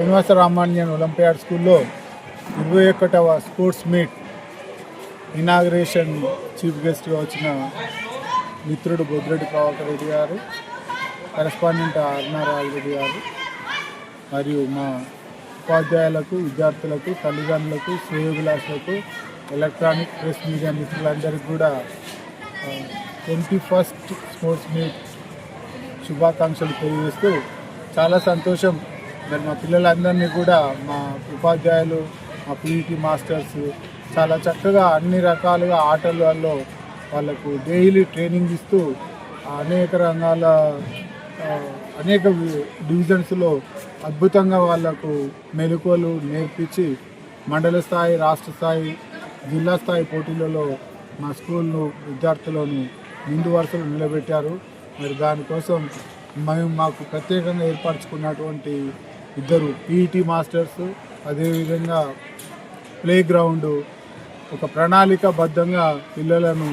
Srinivasa రామాన్యన్ olympiad స్కూల్లో ఇరవై ఒకటవ స్పోర్ట్స్ మీట్ ఇనాగ్రేషన్ చీఫ్ గెస్ట్గా వచ్చిన మిత్రుడు బొద్రెడ్డి ప్రభాకర్ రెడ్డి గారు కరెస్పాండెంట్ అరుణారాజు రెడ్డి గారు మరియు మా ఉపాధ్యాయులకు విద్యార్థులకు తల్లిదండ్రులకు శ్రేయోభిలాషులకు ఎలక్ట్రానిక్ ప్రెస్ మీడియా మిత్రులందరికీ కూడా ట్వంటీ ఫస్ట్ స్పోర్ట్స్ మీట్ శుభాకాంక్షలు తెలియజేస్తూ చాలా సంతోషం. మరి మా పిల్లలందరినీ కూడా మా ఉపాధ్యాయులు మా పీఈటీ మాస్టర్స్ చాలా చక్కగా అన్ని రకాలుగా ఆటలలో వాళ్ళకు డైలీ ట్రైనింగ్ ఇస్తూ అనేక రంగాల అనేక డివిజన్స్లో అద్భుతంగా వాళ్ళకు మెలకువలు నేర్పించి మండల స్థాయి రాష్ట్ర స్థాయి జిల్లా స్థాయి పోటీలలో మా స్కూల్ను విద్యార్థులను ముందు వరుసలు నిలబెట్టారు. మరి దానికోసం మేము మాకు ప్రత్యేకంగా ఏర్పరచుకున్నటువంటి ఇద్దరు పీఈటీ మాస్టర్స్ అదేవిధంగా ప్లే గ్రౌండ్ ఒక ప్రణాళికబద్ధంగా పిల్లలను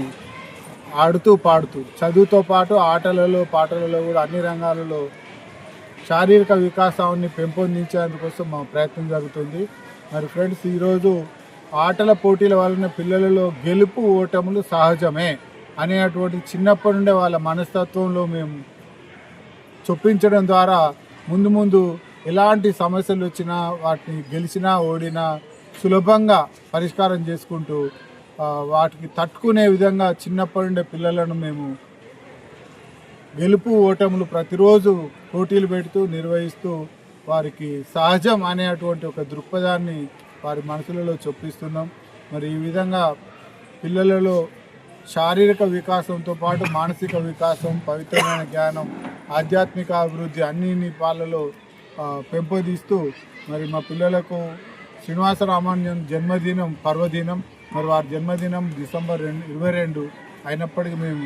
ఆడుతూ పాడుతూ చదువుతో పాటు ఆటలలో పాటలలో కూడా అన్ని రంగాలలో శారీరక వికాసాన్ని పెంపొందించేందుకోసం మా ప్రయత్నం జరుగుతుంది. మరి ఫ్రెండ్స్ ఈరోజు ఆటల పోటీల వలన పిల్లలలో గెలుపు ఓటములు సహజమే అనేటువంటి చిన్నప్పటి నుండే వాళ్ళ మనస్తత్వంలో మేము చొప్పించడం ద్వారా ముందు ముందు ఎలాంటి సమస్యలు వచ్చినా వాటిని గెలిచినా ఓడినా సులభంగా పరిష్కారం చేసుకుంటూ వాటికి తట్టుకునే విధంగా చిన్నప్పటి నుండే పిల్లలను మేము గెలుపు ఓటములు ప్రతిరోజు పోటీలు పెడుతూ నిర్వహిస్తూ వారికి సహజం అనేటువంటి ఒక దృక్పథాన్ని వారి మనసులలో చొప్పిస్తున్నాం. మరి ఈ విధంగా పిల్లలలో శారీరక వికాసంతో పాటు మానసిక వికాసం పవిత్రమైన జ్ఞానం ఆధ్యాత్మిక అభివృద్ధి అన్ని పాలలో పెంపొందిస్తూ మరి మా పిల్లలకు శ్రీనివాస రామాన్యం జన్మదినం పర్వదినం మరి వారి జన్మదినం డిసెంబర్ రెండు ఇరవై రెండు అయినప్పటికీ మేము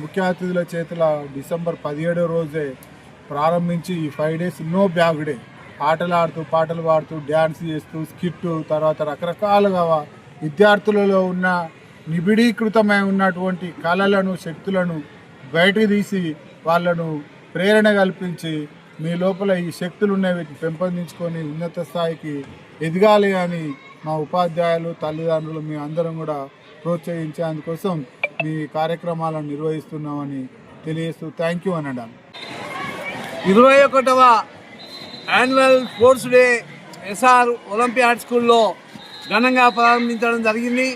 ముఖ్య అతిథుల చేతుల డిసెంబర్ పదిహేడో రోజే ప్రారంభించి ఈ five days no bag day. ఆటలు ఆడుతూ పాటలు పాడుతూ డ్యాన్స్ చేస్తూ స్కిట్ తర్వాత రకరకాలుగా విద్యార్థులలో ఉన్న నిబిడీకృతమై ఉన్నటువంటి కళలను శక్తులను బయటకు తీసి వాళ్ళను ప్రేరణ కల్పించి మీ లోపల ఈ శక్తులు ఉన్నవి పెంపొందించుకొని ఉన్నత స్థాయికి ఎదగాలి అని మా ఉపాధ్యాయులు తల్లిదండ్రులు మీ అందరం కూడా ప్రోత్సహించేందుకోసం మీ కార్యక్రమాలను నిర్వహిస్తున్నామని తెలియజేస్తూ థ్యాంక్ యూ అనడం. ఇరవై ఒకటవ annual sports day SR Olympiad స్కూల్లో ఘనంగా ప్రారంభించడం జరిగింది.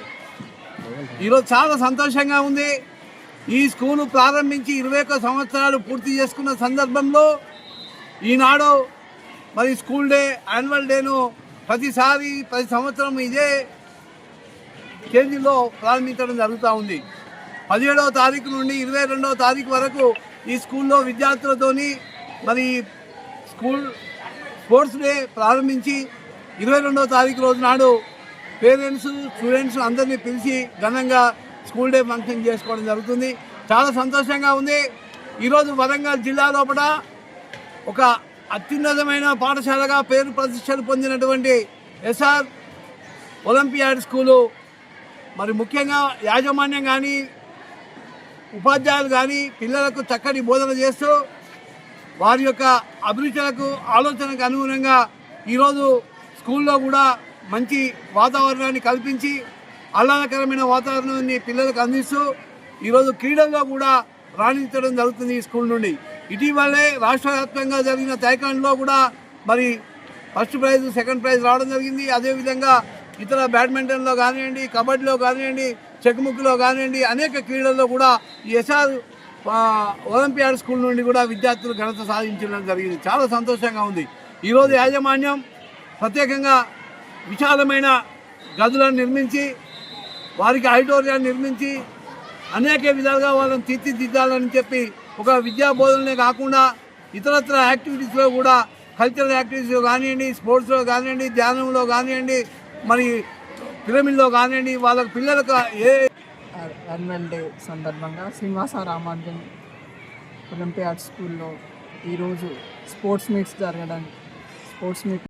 ఈరోజు చాలా సంతోషంగా ఉంది. ఈ స్కూలు ప్రారంభించి ఇరవై ఒక్క సంవత్సరాలు పూర్తి చేసుకున్న సందర్భంలో ఈనాడు మరి స్కూల్ డే యాన్యువల్ డేను ప్రతిసారి ప్రతి సంవత్సరం ఇదే కేజీలో ప్రారంభించడం జరుగుతూ ఉంది. పదిహేడవ తారీఖు నుండి ఇరవై రెండవ తారీఖు వరకు ఈ స్కూల్లో విద్యార్థులతోని మరి స్కూల్ స్పోర్ట్స్ డే ప్రారంభించి ఇరవై రెండవ తారీఖు రోజు నాడు పేరెంట్స్ స్టూడెంట్స్ అందరినీ పిలిచి ఘనంగా స్కూల్ డే ఫంక్షన్ చేసుకోవడం జరుగుతుంది. చాలా సంతోషంగా ఉంది. ఈరోజు వరంగల్ జిల్లా లోపల ఒక అత్యున్నతమైన పాఠశాలగా పేరు ప్రతిష్టలు పొందినటువంటి ఎస్ఆర్ ఒలింపియాడ్ స్కూలు మరి ముఖ్యంగా యాజమాన్యం కానీ ఉపాధ్యాయులు కానీ పిల్లలకు చక్కటి బోధన చేస్తూ వారి యొక్క అభిరుచులకు ఆలోచనకు అనుగుణంగా ఈరోజు స్కూల్లో కూడా మంచి వాతావరణాన్ని కల్పించి ఆహ్లాదకరమైన వాతావరణాన్ని పిల్లలకు అందిస్తూ ఈరోజు క్రీడల్లో కూడా రాణించడం జరుగుతుంది ఈ స్కూల్ నుండి. ఇటీవలే రాష్ట్ర వ్యాప్తంగా జరిగిన తైకాండ్లో కూడా మరి ఫస్ట్ ప్రైజ్ సెకండ్ ప్రైజ్ రావడం జరిగింది. అదేవిధంగా ఇతర బ్యాడ్మింటన్లో కానివ్వండి కబడ్డీలో కానివ్వండి చెక్ముక్లో కానివ్వండి అనేక క్రీడల్లో కూడా ఈ ఎస్ఆర్ ఒలింపియాడ్ స్కూల్ నుండి కూడా విద్యార్థులు ఘనత సాధించడం జరిగింది. చాలా సంతోషంగా ఉంది. ఈరోజు యాజమాన్యం ప్రత్యేకంగా విశాలమైన గదులను నిర్మించి వారికి ఆడిటోరియాన్ని నిర్మించి అనేక విధాలుగా వాళ్ళని తీర్చిదిద్దాలని చెప్పి ఒక విద్యా బోధనలే కాకుండా ఇతరత్ర యాక్టివిటీస్లో కూడా కల్చరల్ యాక్టివిటీస్లో కానివ్వండి స్పోర్ట్స్లో కానివ్వండి ధ్యానంలో కానివ్వండి మరి పిరమిడ్లో కానివ్వండి వాళ్ళ పిల్లలకు ఏ యాన్యువల్ డే సందర్భంగా శ్రీనివాస రామానుజన్ ఒలింపియాడ్ స్కూల్లో ఈరోజు స్పోర్ట్స్ మీట్స్ జరగడానికి స్పోర్ట్స్ మీట్